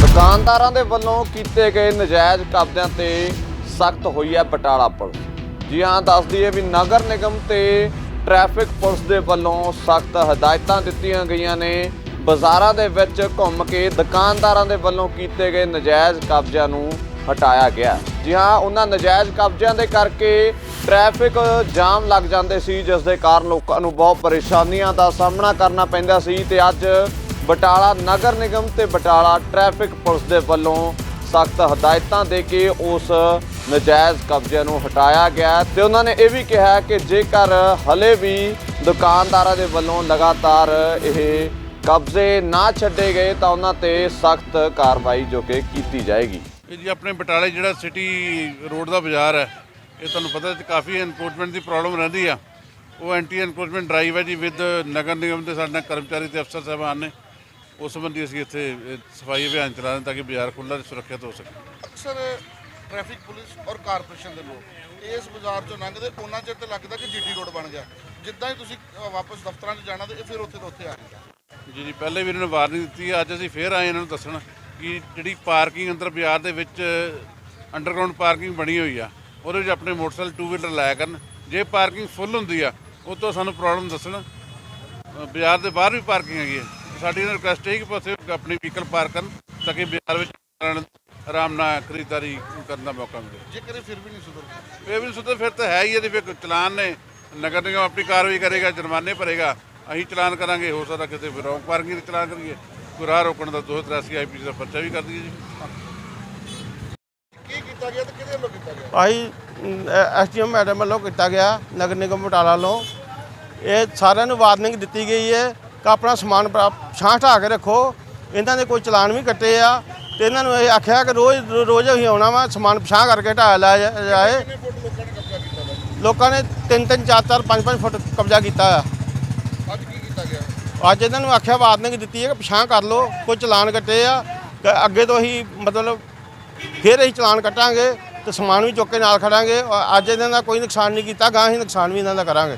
ਦੁਕਾਨਦਾਰਾਂ ਦੇ ਵੱਲੋਂ ਕੀਤੇ ਗਏ ਨਜਾਇਜ਼ ਕਬਜ਼ਿਆਂ ਤੇ ਸਖਤ ਹੋਈ ਹੈ ਬਟਾਲਾ ਪੁਲਿਸ। ਜੀ ਹਾਂ, ਦੱਸ ਦਈਏ ਵੀ ਨਗਰ ਨਿਗਮ ਤੇ ਟ੍ਰੈਫਿਕ ਪੁਲਿਸ ਦੇ ਵੱਲੋਂ ਸਖਤ ਹਦਾਇਤਾਂ ਦਿੱਤੀਆਂ ਗਈਆਂ ਨੇ। ਬਾਜ਼ਾਰਾਂ ਦੇ ਵਿੱਚ ਘੁੰਮ ਕੇ ਦੁਕਾਨਦਾਰਾਂ ਦੇ ਵੱਲੋਂ ਕੀਤੇ ਗਏ ਨਜਾਇਜ਼ ਕਬਜ਼ਿਆਂ ਨੂੰ ਹਟਾਇਆ ਗਿਆ। ਜੀ ਹਾਂ, ਉਹਨਾਂ ਨਜਾਇਜ਼ ਕਬਜ਼ਿਆਂ ਦੇ ਕਰਕੇ ਟ੍ਰੈਫਿਕ ਜਾਮ ਲੱਗ ਜਾਂਦੇ ਸੀ, ਜਿਸ ਦੇ ਕਾਰਨ ਲੋਕਾਂ ਨੂੰ ਬਹੁਤ ਪਰੇਸ਼ਾਨੀਆਂ ਦਾ ਸਾਹਮਣਾ ਕਰਨਾ ਪੈਂਦਾ ਸੀ ਤੇ ਅੱਜ ਬਟਾਲਾ ਨਗਰ ਨਿਗਮ ਤੇ ਬਟਾਲਾ ਟ੍ਰੈਫਿਕ ਪੁਲਿਸ ਦੇ ਵੱਲੋਂ ਸਖਤ ਹਦਾਇਤਾਂ ਦੇ ਕੇ ਉਸ ਨਜਾਇਜ਼ ਕਬਜ਼ੇ ਨੂੰ ਹਟਾਇਆ ਗਿਆ ਤੇ ਉਹਨਾਂ ਨੇ ਇਹ ਵੀ ਕਿਹਾ ਕਿ ਜੇਕਰ ਹਲੇ ਵੀ ਦੁਕਾਨਦਾਰਾਂ ਦੇ ਵੱਲੋਂ ਲਗਾਤਾਰ ਇਹ ਕਬਜ਼ੇ ਨਾ ਛੱਡੇ ਗਏ, ਤਾਂ ਉਹਨਾਂ ਤੇ ਸਖਤ ਕਾਰਵਾਈ ਜੋ ਕਿ ਕੀਤੀ ਜਾਏਗੀ। ਇਹ ਜੀ ਆਪਣੇ ਬਟਾਲੇ ਜਿਹੜਾ ਸਿਟੀ ਰੋਡ ਦਾ ਬਾਜ਼ਾਰ ਹੈ ਇਹ ਤੁਹਾਨੂੰ ਪਤਾ ਹੈ ਕਾਫੀ ਐਨਕੋਚਮੈਂਟ ਦੀ ਪ੍ਰੋਬਲਮ ਰਹਿੰਦੀ ਆ। ਉਹ ਐਂਟੀ ਐਨਕੋਚਮੈਂਟ ਡਰਾਈਵ ਹੈ ਜੀ ਵਿਦ ਨਗਰ ਨਿਗਮ ਦੇ ਸਾਡੇ ਨਾਲ ਕਰਮਚਾਰੀ ਤੇ ਅਫਸਰ ਸਾਹਿਬਾਨ ਨੇ। ਉਸ ਸੰਬੰਧੀ ਅਸੀਂ ਇੱਥੇ ਸਫ਼ਾਈ ਅਭਿਆਨ ਚਲਾ ਰਹੇ ਤਾਂ ਕਿ ਬਾਜ਼ਾਰ ਖੁੱਲ੍ਹਾ ਤੇ ਸੁਰੱਖਿਅਤ ਹੋ ਸਕੇ। ਅਕਸਰ ਟ੍ਰੈਫਿਕ ਪੁਲਿਸ ਔਰ ਕਾਰਪੋਰੇਸ਼ਨ ਦੇ ਲੋਕ ਇਸ ਬਾਜ਼ਾਰ ਚੋਂ ਲੰਘਦੇ ਉਹਨਾਂ ਚਿਰ ਤੇ ਲੱਗਦਾ ਕਿ ਜੀਟੀ ਰੋਡ ਬਣ ਗਿਆ। ਜਿੱਦਾਂ ਹੀ ਤੁਸੀਂ ਅ, ਵਾਪਸ ਦਫ਼ਤਰਾਂ 'ਚ ਜਾਣਾ ਤੇ ਇਹ ਫਿਰ ਉੱਥੇ ਤੋਂ ਉੱਥੇ ਆ ਜਾਂਦਾ। ਜੀ ਜੀ ਪਹਿਲੇ ਵੀ ਇਹਨਾਂ ਨੂੰ ਵਾਰਨਿੰਗ ਦਿੱਤੀ ਹੈ ਅੱਜ ਅਸੀਂ ਫੇਰ ਆਏ ਇਹਨਾਂ ਨੂੰ ਦੱਸਣ ਕਿ ਜਿਹੜੀ ਪਾਰਕਿੰਗ ਅੰਦਰ ਬਾਜ਼ਾਰ ਦੇ ਵਿੱਚ ਅੰਡਰਗਰਾਉਂਡ ਪਾਰਕਿੰਗ ਬਣੀ ਹੋਈ ਆ। ਉਹਦੇ ਵਿੱਚ ਆਪਣੇ ਮੋਟਰਸਾਈਕਲ ਟੂ ਵੀਲਰ ਲਾਇਆ ਕਰਨ। ਜੇ ਪਾਰਕਿੰਗ ਫੁੱਲ ਹੁੰਦੀ ਆ ਉਹ ਤੋਂ ਸਾਨੂੰ ਪ੍ਰੋਬਲਮ ਦੱਸਣ। ਬਾਜ਼ਾਰ ਦੇ ਬਾਹਰ ਵੀ ਪਾਰਕਿੰਗ ਹੈਗੀ ਹੈ ਸਾਡੀ ਇਹਨਾਂ ਰਿਕੁਐਸਟ ਹੈ ਕਿ ਪਾਸੇ ਆਪਣੀ ਵਹੀਕਲ ਪਾਰਕ ਕਰਨ ਤਾਂ ਕਿ ਬਾਜ਼ਾਰ ਵਿੱਚ ਆਰਾਮ ਨਾਲ ਖਰੀਦਦਾਰੀ ਕਰਨ ਦਾ ਮੌਕਾ ਮਿਲੇ। ਜੇਕਰ ਇਹ ਫਿਰ ਵੀ ਨਹੀਂ ਸੁਧਰਦਾ ਇਹ ਵੀ ਸੁਧਰ ਫਿਰ ਤਾਂ ਹੈ ਹੀ ਇਹਦੇ ਫਿਰ ਚਲਾਨ ਨੇ। ਨਗਰ ਨਿਗਮ ਆਪਣੀ ਕਾਰਵਾਈ ਕਰੇਗਾ ਜੁਰਮਾਨੇ ਭਰੇਗਾ। ਅਸੀਂ ਚਲਾਨ ਕਰਾਂਗੇ ਹੋ ਸਕਦਾ ਕਿਤੇ ਫਿਰ ਰੌਂਗ ਪਾਰਕਿੰਗ ਦੇ ਚਲਾਨ ਕਰੀਏ। ਕੋਈ ਰਾਹ ਰੋਕਣ ਦਾ 283 ਆਈਪੀ ਦਾ ਪਰਚਾ ਵੀ ਕਰ ਦਈਏ ਜੀ। ਕੀ ਕੀਤਾ ਗਿਆ ਤੇ ਭਾਈ ਐਸਡੀਐਮ ਮੈਡਮ ਵੱਲੋਂ ਕੀਤਾ ਗਿਆ ਨਗਰ ਨਿਗਮ ਬਟਾਲਾ ਵੱਲੋਂ। ਇਹ ਸਾਰਿਆਂ ਨੂੰ ਵਾਰਨਿੰਗ ਦਿੱਤੀ ਗਈ ਹੈ ਕਿ ਆਪਣਾ ਸਮਾਨ ਛਾਂ ਹਟਾ ਕੇ ਰੱਖੋ। ਇਹਨਾਂ ਦੇ ਕੋਈ ਚਲਾਨ ਵੀ ਕੱਟੇ ਆ ਤੇ ਇਹਨਾਂ ਨੂੰ ਇਹ ਆਖਿਆ ਕਿ ਰੋਜ਼ ਰੋਜ਼ ਅਸੀਂ ਆਉਣਾ ਵਾ ਸਮਾਨ ਪਛਾਂ ਕਰਕੇ ਹਟਾਇਆ ਲਿਆ ਜਾਏ। ਲੋਕਾਂ ਨੇ ਕਬਜ਼ਾ ਕੀਤਾ ਵਾ ਲੋਕਾਂ ਨੇ 3-3 4-4 5-5 ਫੁੱਟ ਕਬਜ਼ਾ ਕੀਤਾ ਆ। ਅੱਜ ਕੀ ਕੀਤਾ ਗਿਆ? ਅੱਜ ਇਹਨਾਂ ਨੂੰ ਆਖਿਆ ਵਾਰਨਿੰਗ ਦਿੱਤੀ ਹੈ ਕਿ ਪਛਾਂ ਕਰ ਲਓ ਕੋਈ ਚਲਾਨ ਕੱਟੇ ਆ ਅੱਗੇ ਤੋਂ ਅਸੀਂ ਮਤਲਬ ਫਿਰ ਅਸੀਂ ਚਲਾਨ ਕੱਟਾਂਗੇ। ਤੇ ਸਮਾਨ ਵੀ ਚੁੱਕ ਕੇ ਨਾਲ ਖੜਾਂਗੇ। ਔਰ ਅੱਜ ਇਹਨਾਂ ਦਾ ਕੋਈ ਨੁਕਸਾਨ ਨਹੀਂ ਕੀਤਾ ਗਾਂ ਹੀ ਨੁਕਸਾਨ ਵੀ ਇਹਨਾਂ ਦਾ ਕਰਾਂਗੇ।